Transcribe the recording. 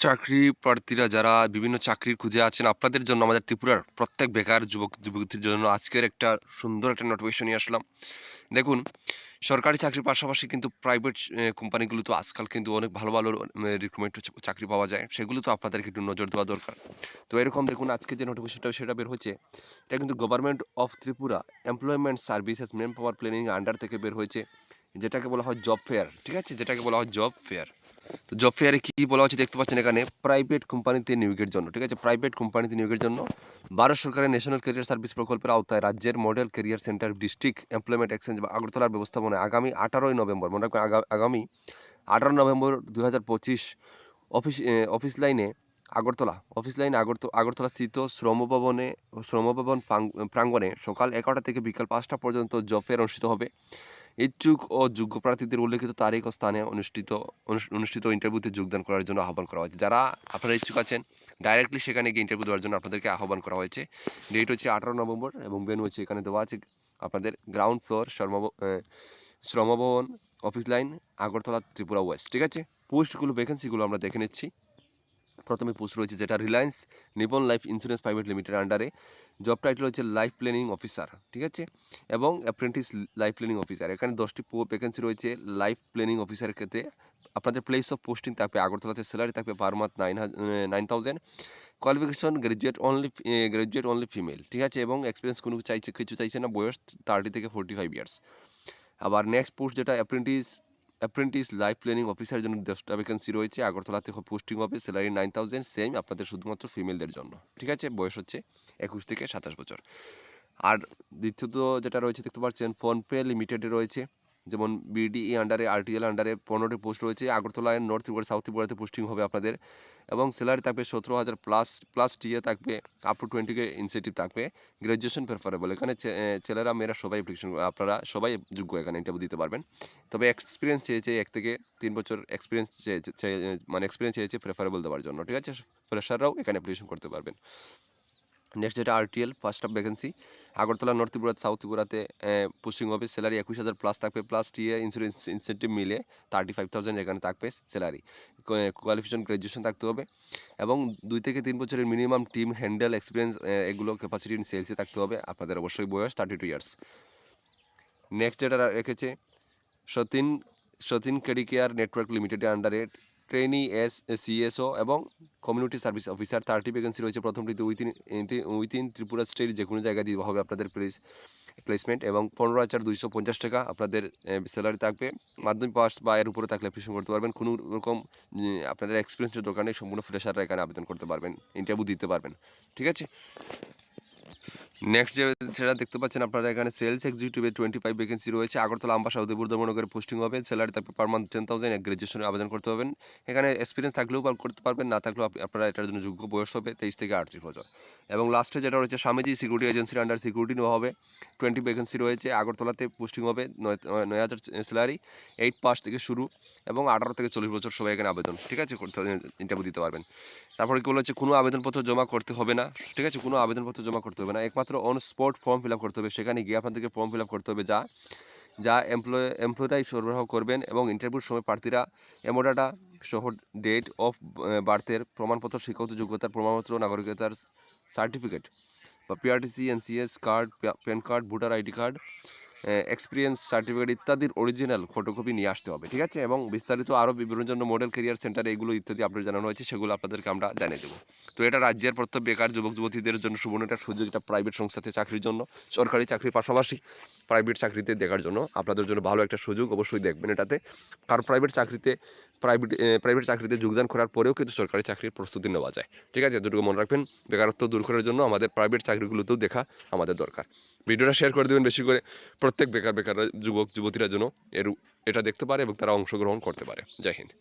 চাকরি প্রার্থীরা যারা বিভিন্ন চাকরির খুঁজে আছেন, আপনাদের জন্য আমাদের ত্রিপুরার প্রত্যেক বেকার যুবক, যুবতীর জন্য আজকের একটা সুন্দর একটা নোটিফিকেশন নিয়ে আসলাম। দেখুন, সরকারি চাকরির পাশাপাশি কিন্তু প্রাইভেট কোম্পানিগুলো তো আজকাল কিন্তু অনেক ভালো ভালো রিক্রুটমেন্ট চাকরি পাওয়া যায়। সেগুলো তো আপনাদেরকে একটু নজর দেওয়া দরকার। তো এরকম দেখুন, আজকে যে নোটিফিকেশনটা সেটা বের হয়েছে, এটা কিন্তু government of Tripura employment services manpower planning under থেকে বের হয়েছে, যেটাকে বলা হয় জব ফেয়ার ঠিক আছে? যেটাকে বলা হয় জব ফেয়ার তো জব ফেয়ারে কী বলা হচ্ছে দেখতে পাচ্ছেন এখানে? প্রাইভেট কোম্পানিতে নিয়োগের জন্য, ঠিক আছে? প্রাইভেট কোম্পানিতে নিয়োগের জন্য ভারত সরকারের ন্যাশনাল ক্যারিয়ার সার্ভিস প্রকল্পের আওতায় রাজ্যের model career centre district employment exchange বা আগরতলার ব্যবস্থাপনায় আগামী আঠারোই নভেম্বর, মনে রাখবেন আগামী আঠারো নভেম্বর দু হাজার পঁচিশ অফিস অফিস লাইনে আগরতলা অফিস লাইনে আগরত আগরতলা স্থিত শ্রমভবনে শ্রমভবন প্রাং- প্রাঙ্গণে সকাল এগারোটা থেকে বিকাল পাঁচটা পর্যন্ত জব ফেয়ার অনুষ্ঠিত হবে। ইচ্ছুক ও যোগ্য প্রার্থীদের উল্লেখিত তারিখ ও স্থানে অনুষ্ঠিত, অনুষ- অনুষ্ঠিত ইন্টারভিউতে যোগদান করার জন্য আহ্বান করা হয়েছে। যারা আপনারা ইচ্ছুক আছেন ডাইরেক্টলি সেখানে গিয়ে ইন্টারভিউ দেওয়ার জন্য আপনাদেরকে আহ্বান করা হয়েছে। ডেট হচ্ছে আঠারো নভেম্বর এবং বেন হচ্ছে এখানে দেওয়া আছে আপনাদের গ্রাউন্ড ফ্লোর শ্রম Shram Bhavan office line Agartala, Tripura west ঠিক আছে? পোস্টগুলো ভ্যাকেন্সিগুলো আমরা দেখে নিচ্ছি। প্রথমে পোস্ট রয়েছে, যেটা Reliance Nippon life insurance private limited আন্ডারে জব টাইটেল হচ্ছে লাইফ প্ল্যানিং অফিসার ঠিক আছে? এবং অ্যাপ্রেন্টিস লাইফ প্ল্যানিং অফিসার এখানে দশটি ভ্যাকেন্সি রয়েছে লাইফ প্ল্যানিং অফিসারের ক্ষেত্রে। আপনাদের প্লেস অফ পোস্টিং থাকবে আগরতলাতে স্যালারি থাকবে per month nine nine qualification graduate only graduate only female ঠিক আছে? এবং এক্সপিরিয়েন্স কোনো চাইছে, কিছু চাইছে না, বয়স থার্টি থেকে ফোর্টি ফাইভ ইয়ার্স আবার নেক্সট পোস্ট যেটা অ্যাপ্রেন্টিস অ্যাপ্রেন্টিস লাইফ প্ল্যানিং অফিসারের জন্য দশটা ভ্যাকেন্সি রয়েছে। আগরতলাতে পোস্টিং হবে স্যালারি নাইন থাউজেন্ড সেম আপনাদের শুধুমাত্র ফিমেলদের জন্য। ঠিক আছে? বয়স হচ্ছে একুশ থেকে সাতাশ বছর। আর দ্বিতীয়ত যেটা রয়েছে, দেখতে পাচ্ছেন ফোনপে লিমিটেডে রয়েছে। যেমন বিডিই আন্ডারে আরটিএল আন্ডারে পনেরোটি পোস্ট রয়েছে। আগরতলায় নর্থ ত্রিপুরা সাউথ ত্রিপুরাতে পোস্টিং হবে আপনাদের। এবং স্যালারি থাকবে সতেরো হাজার প্লাস প্লাস টিএ থাকবে আপ টু টোয়েন্টিকে ইনসেন্টিভ থাকবে। গ্র্যাজুয়েশন প্রেফারেবল এখানে ছেলেরা, মেয়েরা সবাই অ্যাপ্লিকেশন আপনারা সবাই যোগ্য এখানে ইন্টারভিউ দিতে পারবেন। তবে এক্সপিরিয়েন্স চেয়েছে এক থেকে তিন বছর এক্সপিরিয়েন্স চেয়েছে চেয়ে- মানে এক্সপিরিয়েন্স চেয়েছে প্রেফারেবল দেওয়ার জন্য। ঠিক আছে? ফ্রেশাররাও এখানে অ্যাপ্লিকেশন করতে পারবেন। নেক্সট যেটা RTL first of vacancy Agartala north Tripura south ত্রিপুরাতে পোস্টিং হবে স্যালারি একুশ হাজার প্লাস থাকবে প্লাস টিএ ইন্স্যুরেন্স ইনসেন্টিভ মিলে থার্টি ফাইভ থাউজেন্ড এখানে থাকবে স্যালারি কোয়ালিফিকেশন গ্র্যাজুয়েশন থাকতে হবে এবং দুই থেকে তিন বছরের মিনিমাম টিম হ্যান্ডেল এক্সপিরিয়েন্স এগুলো ক্যাপাসিটি ইন সেলসে থাকতে হবে, আপনাদের অবশ্যই বয়স থার্টি টু ইয়ার্স নেক্সট যেটা রেখেছে, সতীন সতীন কেয়ার নেটওয়ার্ক লিমিটেডের আন্ডারে ট্রেনি এস সিএসও এবং community service officer thirty vacancy রয়েছে প্রথমটিতে উইথিন উইথিন ত্রিপুরা স্টেট যে কোনো জায়গায় দিতে হবে আপনাদের প্লেস প্লেসমেন্ট এবং পনেরো হাজার দুইশো পঞ্চাশ টাকা আপনাদের স্যালারি থাকবে। মাধ্যমিক পাস বা এর উপরে থাকলে অ্যাপ্লিকেশন করতে পারবেন। কোনো রকম আপনাদের এক্সপিরিয়েন্সের দোকানে সম্পূর্ণ ফ্রেশাররা এখানে আবেদন করতে পারবেন ইন্টারভিউ দিতে পারবেন। ঠিক আছে? নেক্সট যে সেটা দেখতে পাচ্ছেন আপনারা এখানে সেলস এক্সিকিউটিভে টোয়েন্টি ফাইভ ভ্যাকেন্সি রয়েছে। আগরতলা আম্বাসা উদয়পুর, ধর্মনগরে পোস্টিং হবে। স্যালারি থাকবে পার মান্থ টেন থাউজেন্ড গ্রাজুয়েশনে আবেদন করতে পারবেন। এখানে এক্সপিরিয়েন্স থাকলেও করতে পারবেন, না থাকলেও আপ- আপনারা এটার জন্য যোগ্য বয়স হবে তেইশ থেকে আটত্রিশ বছর। এবং লাস্টে যেটা রয়েছে, স্বামীজি সিকিউরিটি এজেন্সির আন্ডার সিকিউরিটি নেওয়া হবে। টোয়েন্টি ভ্যাকেন্সি রয়েছে। আগরতলাতে পোস্টিং হবে নয় নয় হাজার স্যালারি এইট পাস থেকে শুরু এবং আঠারো থেকে চল্লিশ বছর সবাই এখানে আবেদন। ঠিক আছে? করতে ইন্টারভিউ দিতে পারবেন। তারপরে কি হচ্ছে, কোনো আবেদনপত্র জমা করতে হবে না। ঠিক আছে? কোনো আবেদনপত্র জমা করতে হবে না। একমাত্র অন স্পট ফর্ম ফিল করতে হবে। সেখানে গিয়ে আপনাদেরকে ফর্ম ফিল করতে হবে যা যা এমপ্লয় এমপ্লয়রাই সরবরাহ করবেন এবং ইন্টারভিউর সময় প্রার্থীরা এমোডাটা সহ ডেট অফ বার্থের প্রমাণপত্র, শিক্ষাগত যোগ্যতার প্রমাণপত্র, নাগরিকতার সার্টিফিকেট বা PRTC NCS card PAN card voter ID card experience certificate ইত্যাদির অরিজিনাল ফটোকপি নিয়ে আসতে হবে, ঠিক আছে? এবং বিস্তারিত আরও বিবরণের জন্য মডেল কেরিয়ার সেন্টার এগুলো ইত্যাদি আপনার জানানো হয়েছে, সেগুলো আপনাদেরকে আমরা জানিয়ে দেবো। তো এটা রাজ্যের প্রত্যেক বেকার যুবক, যুবতীদের জন্য সুবর্ণ একটা সুযোগ এটা প্রাইভেট সংস্থাতে চাকরির জন্য, সরকারি চাকরির পাশাপাশি প্রাইভেট চাকরিতে দেখার জন্য আপনাদের জন্য ভালো একটা সুযোগ অবশ্যই দেখবেন এটাতে। কারণ প্রাইভেট চাকরিতে প্রাইভেট প্রাইভেট চাকরিতে যোগদান করার পরেও কিন্তু সরকারি চাকরির প্রস্তুতি নেওয়া যায়। ঠিক আছে? দুটো মনে রাখবেন। বেকারত্ব দূর করার জন্য আমাদের প্রাইভেট চাকরিগুলোতেও দেখা আমাদের দরকার। ভিডিওটা শেয়ার করে দেবেন বেশি করে প্রত্যেক বেকার বেকার যুবক, যুবতীরা যেন এর, এটা দেখতে পারে এবং তারা অংশগ্রহণ করতে পারে। জয় হিন্দ।